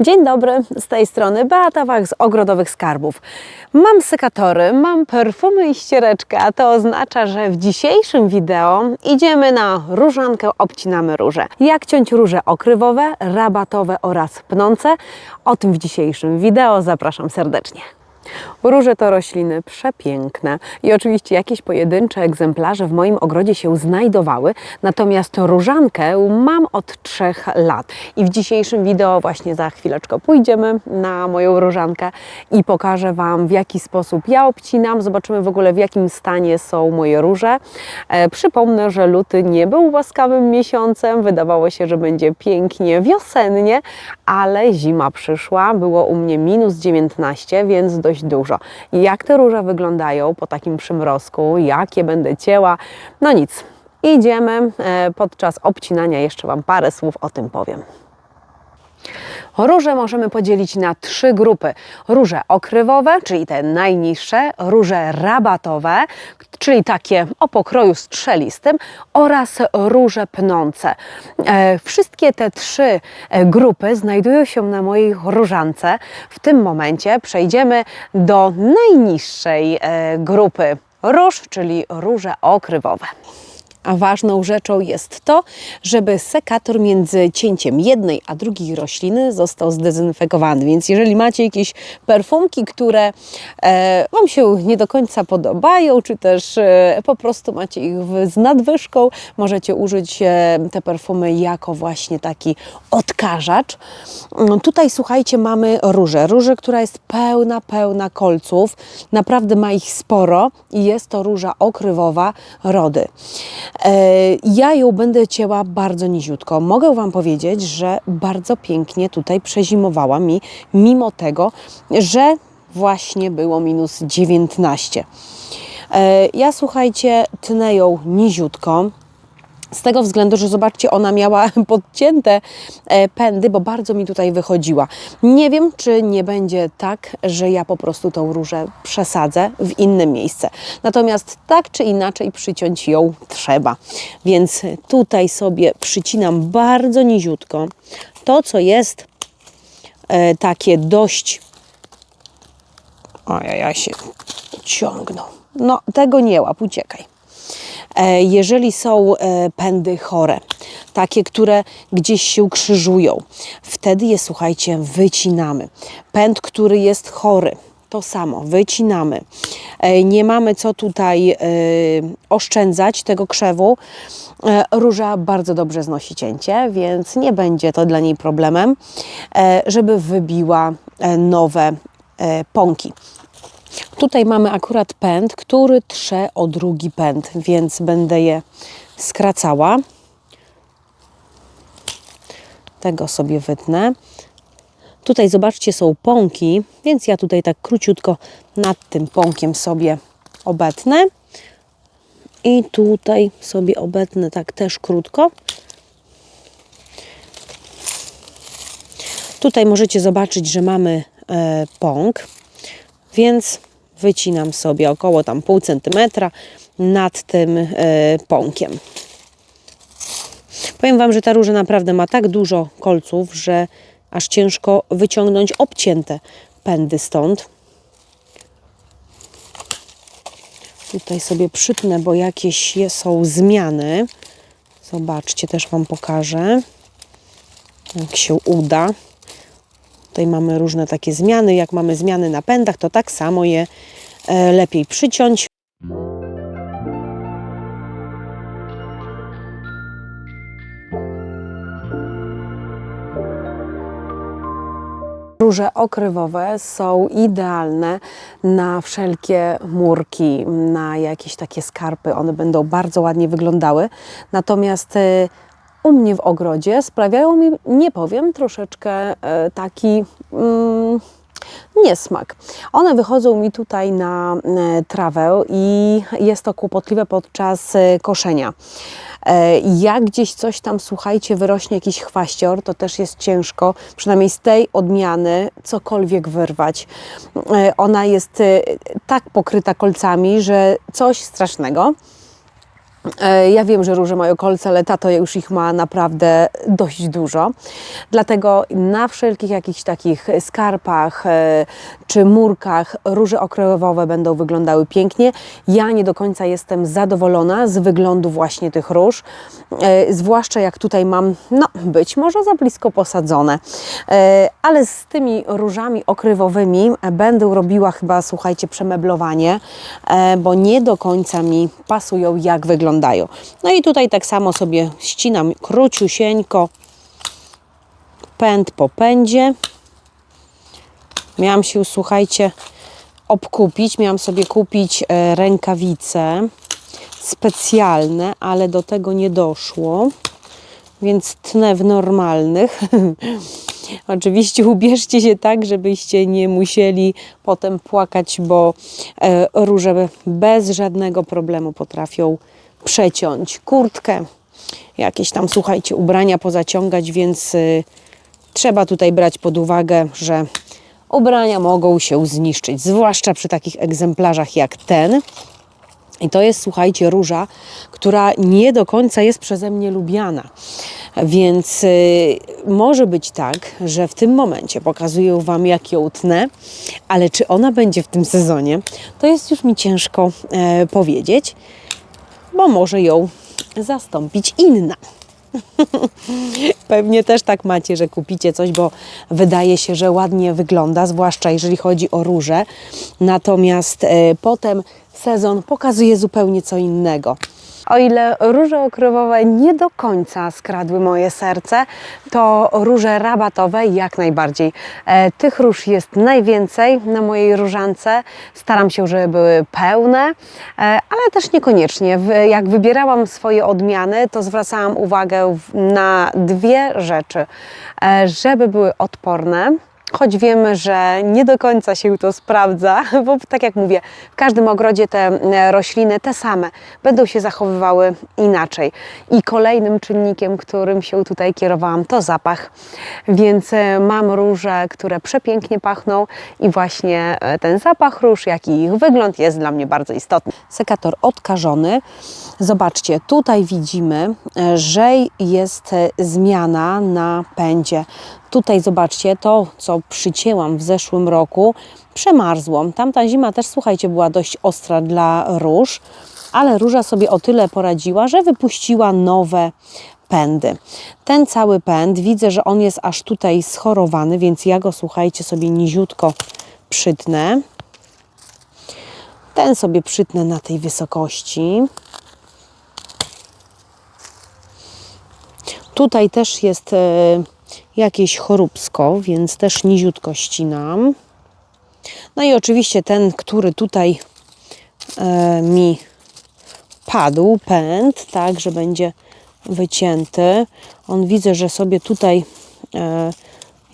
Dzień dobry, z tej strony Beata Wach z Ogrodowych Skarbów. Mam sekatory, mam perfumy i ściereczkę, a to oznacza, że w dzisiejszym wideo idziemy na różankę, obcinamy róże. Jak ciąć róże okrywowe, rabatowe oraz pnące? O tym w dzisiejszym wideo zapraszam serdecznie. Róże to rośliny przepiękne i oczywiście jakieś pojedyncze egzemplarze w moim ogrodzie się znajdowały, natomiast różankę mam od trzech lat i w dzisiejszym wideo właśnie za chwileczkę pójdziemy na moją różankę i pokażę Wam w jaki sposób ja obcinam, zobaczymy w ogóle w jakim stanie są moje róże. E, przypomnę, że luty nie był łaskawym miesiącem, wydawało się, że będzie pięknie wiosennie, ale zima przyszła, było u mnie minus 19, więc dość dużo. Jak te róże wyglądają po takim przymrozku, jakie będę cięła, no nic. Idziemy e, podczas obcinania, jeszcze Wam parę słów o tym powiem. Róże możemy podzielić na trzy grupy. Róże okrywowe, czyli te najniższe, róże rabatowe, czyli takie o pokroju strzelistym oraz róże pnące. E, Wszystkie te trzy e, grupy znajdują się na mojej różance. W tym momencie przejdziemy do najniższej e, grupy róż, czyli róże okrywowe. A ważną rzeczą jest to, żeby sekator między cięciem jednej a drugiej rośliny został zdezynfekowany. Więc jeżeli macie jakieś perfumki, które e, Wam się nie do końca podobają, czy też e, po prostu macie ich z nadwyżką, możecie użyć e, te perfumy jako właśnie taki odkażacz. Mm, Tutaj słuchajcie, mamy różę. Różę, która jest pełna, pełna kolców. Naprawdę ma ich sporo i jest to róża okrywowa rody. E, Ja ją będę cięła bardzo niziutko. Mogę Wam powiedzieć, że bardzo pięknie tutaj przezimowała mi, mimo tego, że właśnie było minus 19. E, Ja słuchajcie, tnę ją niziutko. Z tego względu, że zobaczcie, ona miała podcięte e, pędy, bo bardzo mi tutaj wychodziła. Nie wiem, czy nie będzie tak, że ja po prostu tą różę przesadzę w inne miejsce. Natomiast tak czy inaczej przyciąć ją trzeba. Więc tutaj sobie przycinam bardzo niziutko to, co jest e, takie dość. Ojej, ja się ciągnął. No, tego nie łap, uciekaj. E, jeżeli są e, pędy chore, takie, które gdzieś się krzyżują, wtedy je, słuchajcie, wycinamy. Pęd, który jest chory, to samo, wycinamy. E, Nie mamy co tutaj oszczędzać tego krzewu. Róża bardzo dobrze znosi cięcie, więc nie będzie to dla niej problemem, żeby wybiła nowe pąki. Tutaj mamy akurat pęd, który trze o drugi pęd, więc będę je skracała. Tego sobie wytnę. Tutaj zobaczcie, są pąki, więc ja tutaj tak króciutko nad tym pąkiem sobie obetnę. I tutaj sobie obetnę tak też krótko. Tutaj możecie zobaczyć, że mamy e, pąk, więc wycinam sobie około tam pół centymetra nad tym e, pąkiem. Powiem Wam, że ta róża naprawdę ma tak dużo kolców, że aż ciężko wyciągnąć obcięte pędy stąd. Tutaj sobie przytnę, bo jakieś są zmiany. Zobaczcie, też Wam pokażę, jak się uda. Tutaj mamy różne takie zmiany. Jak mamy zmiany na pędach, to tak samo je e, lepiej przyciąć. Róże okrywowe są idealne na wszelkie murki, na jakieś takie skarpy. One będą bardzo ładnie wyglądały. Natomiast e, u mnie w ogrodzie sprawiają mi, nie powiem, troszeczkę e, taki mm, niesmak. One wychodzą mi tutaj na e, trawę i jest to kłopotliwe podczas e, koszenia. Jak gdzieś coś tam, słuchajcie, wyrośnie jakiś chwaścior, to też jest ciężko, przynajmniej z tej odmiany, cokolwiek wyrwać. Ona jest tak pokryta kolcami, że coś strasznego. E, Ja wiem, że róże mają kolce, ale tato już ich ma naprawdę dość dużo. Dlatego na wszelkich jakichś takich skarpach e, czy murkach róże okrojowe będą wyglądały pięknie. Ja nie do końca jestem zadowolona z wyglądu właśnie tych róż, e, zwłaszcza jak tutaj mam, no być może za blisko posadzone, ale z tymi różami okrywowymi będę robiła chyba, słuchajcie, przemeblowanie, bo nie do końca mi pasują, jak wyglądają. No i tutaj tak samo sobie ścinam króciusieńko, pęd po pędzie. Miałam się, słuchajcie, obkupić, miałam sobie kupić e, rękawice specjalne, ale do tego nie doszło, więc tnę w normalnych. Oczywiście ubierzcie się tak, żebyście nie musieli potem płakać, bo e, róże bez żadnego problemu potrafią przeciąć kurtkę, jakieś tam, słuchajcie, ubrania pozaciągać, więc y, trzeba tutaj brać pod uwagę, że ubrania mogą się zniszczyć, zwłaszcza przy takich egzemplarzach jak ten. I to jest, słuchajcie, róża, która nie do końca jest przeze mnie lubiana. Więc y, może być tak, że w tym momencie pokazuję Wam, jak ją tnę, ale czy ona będzie w tym sezonie, to jest już mi ciężko e, powiedzieć, bo może ją zastąpić inna. Pewnie też tak macie, że kupicie coś, bo wydaje się, że ładnie wygląda, zwłaszcza jeżeli chodzi o róże. Natomiast e, potem sezon pokazuje zupełnie co innego. O ile róże okrywowe nie do końca skradły moje serce, to róże rabatowe jak najbardziej. E, tych róż jest najwięcej na mojej różance. Staram się, żeby były pełne, e, ale też niekoniecznie. Jak wybierałam swoje odmiany, to zwracałam uwagę na dwie rzeczy. E, żeby były odporne, Choć wiemy, że nie do końca się to sprawdza, bo tak jak mówię, w każdym ogrodzie te e, rośliny, te same, będą się zachowywały inaczej. I kolejnym czynnikiem, którym się tutaj kierowałam, to zapach. Więc e, mam róże, które przepięknie pachną i właśnie e, ten zapach róż, jak i ich wygląd jest dla mnie bardzo istotny. Sekator odkażony. Zobaczcie, tutaj widzimy, że jest zmiana na pędzie. Tutaj zobaczcie, to co przycięłam w zeszłym roku, przemarzło. Tamta zima też, słuchajcie, była dość ostra dla róż, ale róża sobie o tyle poradziła, że wypuściła nowe pędy. Ten cały pęd, widzę, że on jest aż tutaj schorowany, więc ja go, słuchajcie, sobie niziutko przytnę. Ten sobie przytnę na tej wysokości. Tutaj też jest e, jakieś choróbsko, więc też niziutko ścinam. No i oczywiście ten, który tutaj e, mi padł, pęd, tak, że będzie wycięty. On widzę, że sobie tutaj e,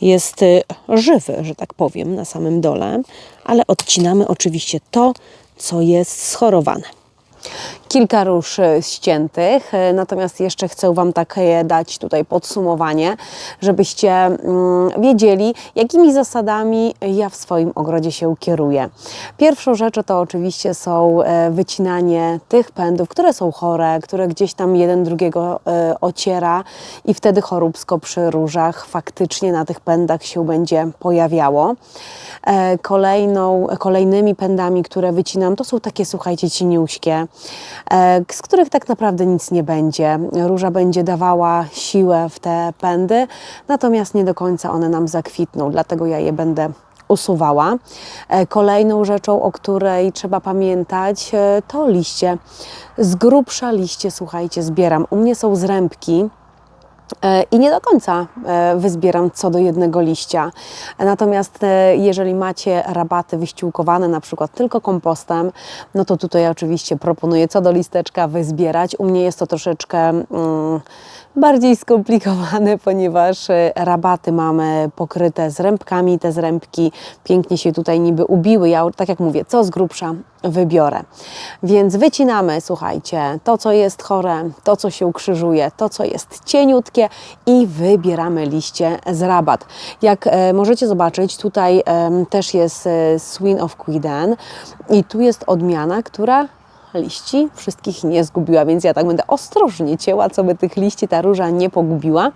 jest e, żywy, że tak powiem, na samym dole, ale odcinamy oczywiście to, co jest schorowane. Kilka róż ściętych, e, natomiast jeszcze chcę Wam takie dać tutaj podsumowanie, żebyście mm, wiedzieli, jakimi zasadami ja w swoim ogrodzie się kieruję. Pierwszą rzeczą to oczywiście są e, wycinanie tych pędów, które są chore, które gdzieś tam jeden drugiego e, ociera i wtedy choróbsko przy różach faktycznie na tych pędach się będzie pojawiało. Kolejną, kolejnymi pędami, które wycinam, to są takie, słuchajcie, cieniuśkie, z których tak naprawdę nic nie będzie. Róża będzie dawała siłę w te pędy, natomiast nie do końca one nam zakwitną, dlatego ja je będę usuwała. E, Kolejną rzeczą, o której trzeba pamiętać, e, to liście. Z grubsza liście, słuchajcie, zbieram. U mnie są zrębki, E, I nie do końca e, wyzbieram co do jednego liścia. Natomiast e, jeżeli macie rabaty wyściółkowane na przykład tylko kompostem, no to tutaj oczywiście proponuję co do listeczka wyzbierać. U mnie jest to troszeczkę mm, bardziej skomplikowane, ponieważ e, rabaty mamy pokryte zrębkami. Te zrębki pięknie się tutaj niby ubiły. Ja, tak jak mówię, co z grubsza wybiorę. Więc wycinamy, słuchajcie, to co jest chore, to co się krzyżuje, to co jest cieniutkie i wybieramy liście z rabat. Jak e, możecie zobaczyć, tutaj em, też jest e, Swin of Quiden i tu jest odmiana, która liści wszystkich nie zgubiła, więc ja tak będę ostrożnie cięła, co by tych liści ta róża nie pogubiła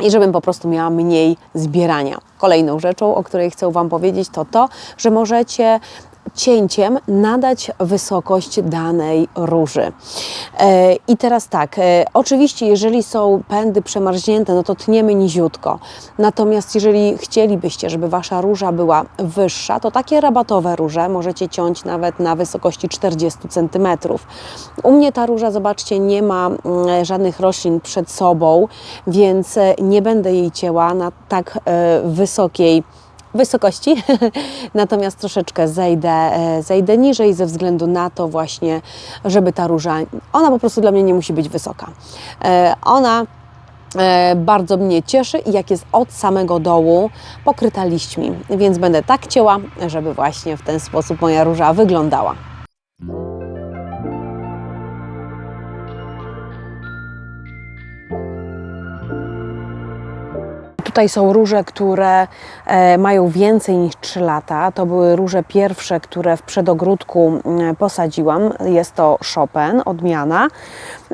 i żebym po prostu miała mniej zbierania. Kolejną rzeczą, o której chcę Wam powiedzieć, to to, że możecie cięciem nadać wysokość danej róży. E, I teraz tak, e, oczywiście jeżeli są pędy przemarznięte, no to tniemy niziutko. Natomiast jeżeli chcielibyście, żeby Wasza róża była wyższa, to takie rabatowe róże możecie ciąć nawet na wysokości 40 cm. U mnie ta róża, zobaczcie, nie ma mm, żadnych roślin przed sobą, więc e, nie będę jej cięła na tak wysokiej wysokości, natomiast troszeczkę zejdę, e, zejdę niżej ze względu na to właśnie, żeby ta róża, ona po prostu dla mnie nie musi być wysoka. E, Ona e, bardzo mnie cieszy jak jest od samego dołu pokryta liśćmi, więc będę tak cięła, żeby właśnie w ten sposób moja róża wyglądała. Tutaj są róże, które e, mają więcej niż 3 lata. To były róże pierwsze, które w przedogródku mm, posadziłam. Jest to Chopin, odmiana.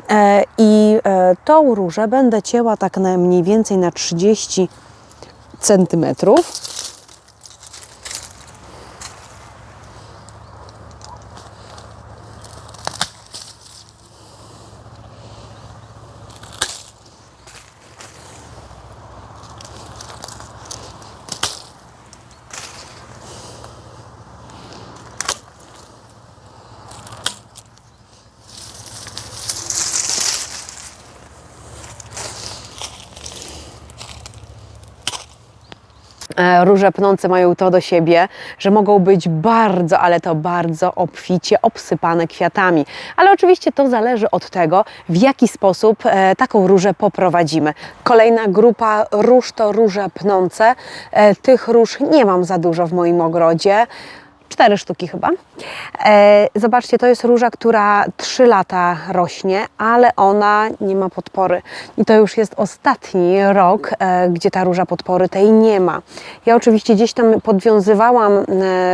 E, I e, tą różę będę cięła tak na mniej więcej na 30 centymetrów. Róże pnące mają to do siebie, że mogą być bardzo, ale to bardzo obficie obsypane kwiatami. Ale oczywiście to zależy od tego, w jaki sposób e, taką różę poprowadzimy. Kolejna grupa róż to róże pnące. E, Tych róż nie mam za dużo w moim ogrodzie. Cztery sztuki chyba. E, zobaczcie, to jest róża, która 3 lata rośnie, ale ona nie ma podpory. I to już jest ostatni rok, e, gdzie ta róża podpory tej nie ma. Ja oczywiście gdzieś tam podwiązywałam e,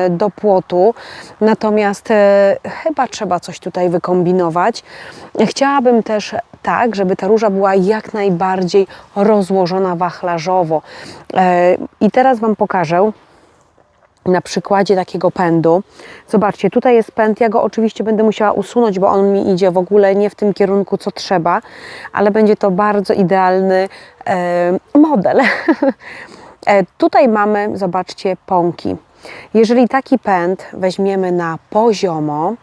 do płotu, natomiast e, chyba trzeba coś tutaj wykombinować. Chciałabym też tak, żeby ta róża była jak najbardziej rozłożona wachlarzowo. E, I teraz Wam pokażę na przykładzie takiego pędu. Zobaczcie, tutaj jest pęd, ja go oczywiście będę musiała usunąć, bo on mi idzie w ogóle nie w tym kierunku, co trzeba, ale będzie to bardzo idealny e, model. e, tutaj mamy, zobaczcie, pąki. Jeżeli taki pęd weźmiemy na poziomo,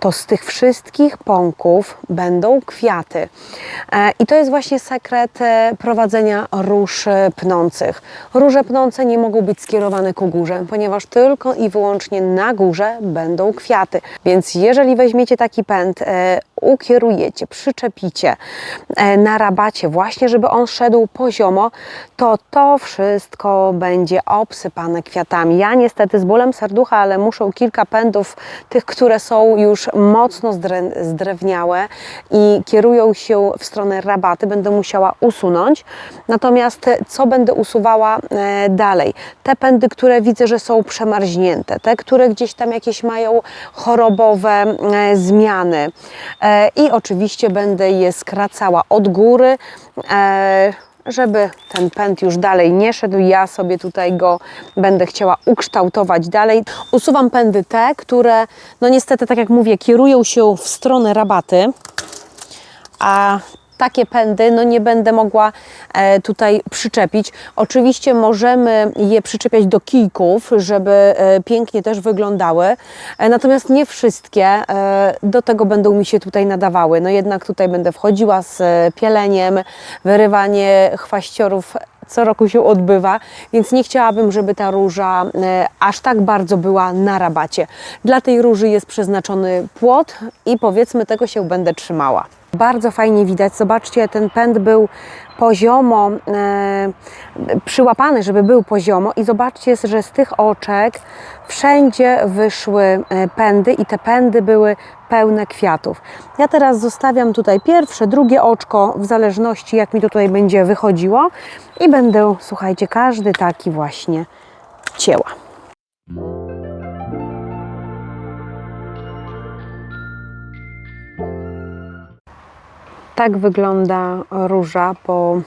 to z tych wszystkich pąków będą kwiaty. E, I to jest właśnie sekret e, prowadzenia róż pnących. Róże pnące nie mogą być skierowane ku górze, ponieważ tylko i wyłącznie na górze będą kwiaty. Więc jeżeli weźmiecie taki pęd, ukierujecie, przyczepicie e, na rabacie właśnie, żeby on szedł poziomo, to to wszystko będzie obsypane kwiatami. Ja niestety z bólem serducha, ale muszę kilka pędów, tych, które są już mocno zdre- zdrewniałe i kierują się w stronę rabaty, będę musiała usunąć. Natomiast co będę usuwała e, dalej? Te pędy, które widzę, że są przemarznięte, te, które gdzieś tam jakieś mają chorobowe e, zmiany. E, I oczywiście będę je skracała od góry. E, żeby ten pęd już dalej nie szedł, ja sobie tutaj go będę chciała ukształtować dalej. Usuwam pędy te, które, no niestety, tak jak mówię, kierują się w stronę rabaty, a takie pędy no nie będę mogła e, tutaj przyczepić. Oczywiście możemy je przyczepiać do kijków, żeby e, pięknie też wyglądały, e, natomiast nie wszystkie do tego będą mi się tutaj nadawały. No jednak tutaj będę wchodziła z pieleniem, wyrywanie chwaściorów co roku się odbywa, więc nie chciałabym, żeby ta róża aż tak bardzo była na rabacie. Dla tej róży jest przeznaczony płot i powiedzmy tego się będę trzymała. Bardzo fajnie widać, zobaczcie, ten pęd był poziomo e, przyłapany, żeby był poziomo i zobaczcie, że z tych oczek wszędzie wyszły e, pędy i te pędy były pełne kwiatów. Ja teraz zostawiam tutaj pierwsze, drugie oczko, w zależności jak mi to tutaj będzie wychodziło i będę, słuchajcie, każdy taki właśnie cięła. Tak wygląda róża po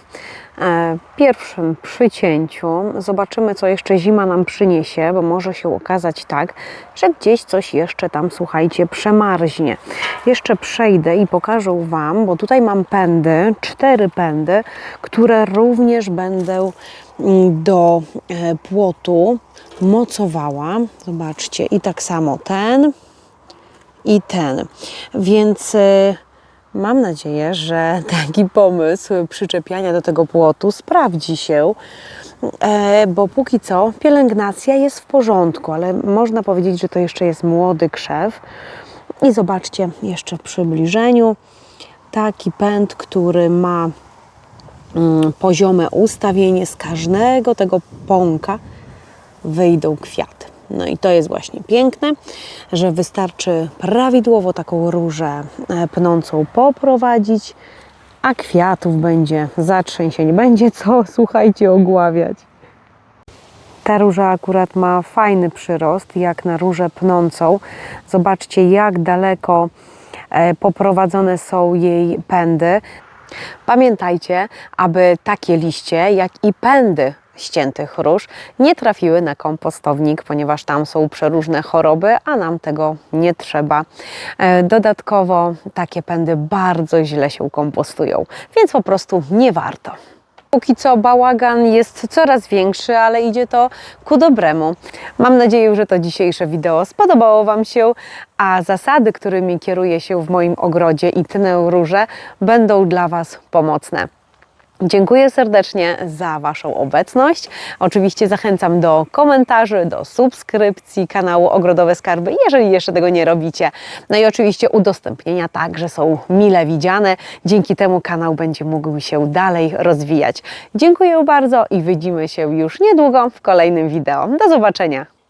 e, pierwszym przycięciu. Zobaczymy, co jeszcze zima nam przyniesie, bo może się okazać tak, że gdzieś coś jeszcze tam, słuchajcie, przemarznie. Jeszcze przejdę i pokażę Wam, bo tutaj mam pędy, cztery pędy, które również będę mm, do e, płotu mocowała. Zobaczcie, i tak samo ten i ten. Więc y, mam nadzieję, że taki pomysł przyczepiania do tego płotu sprawdzi się, e, bo póki co pielęgnacja jest w porządku, ale można powiedzieć, że to jeszcze jest młody krzew. I zobaczcie jeszcze w przybliżeniu taki pęd, który ma mm, poziome ustawienie z każdego tego pąka wyjdą kwiaty. No i to jest właśnie piękne, że wystarczy prawidłowo taką różę e, pnącą poprowadzić, a kwiatów będzie zatrzęsień, będzie co, słuchajcie, ogławiać. Ta róża akurat ma fajny przyrost, jak na różę pnącą. Zobaczcie, jak daleko e, poprowadzone są jej pędy. Pamiętajcie, aby takie liście, jak i pędy ściętych róż nie trafiły na kompostownik, ponieważ tam są przeróżne choroby, a nam tego nie trzeba. E, Dodatkowo takie pędy bardzo źle się kompostują, więc po prostu nie warto. Póki co bałagan jest coraz większy, ale idzie to ku dobremu. Mam nadzieję, że to dzisiejsze wideo spodobało Wam się, a zasady, którymi kieruję się w moim ogrodzie i tnę róże, będą dla Was pomocne. Dziękuję serdecznie za Waszą obecność. Oczywiście zachęcam do komentarzy, do subskrypcji kanału Ogrodowe Skarby, jeżeli jeszcze tego nie robicie. No i oczywiście udostępnienia tak, że są mile widziane. Dzięki temu kanał będzie mógł się dalej rozwijać. Dziękuję bardzo i widzimy się już niedługo w kolejnym wideo. Do zobaczenia.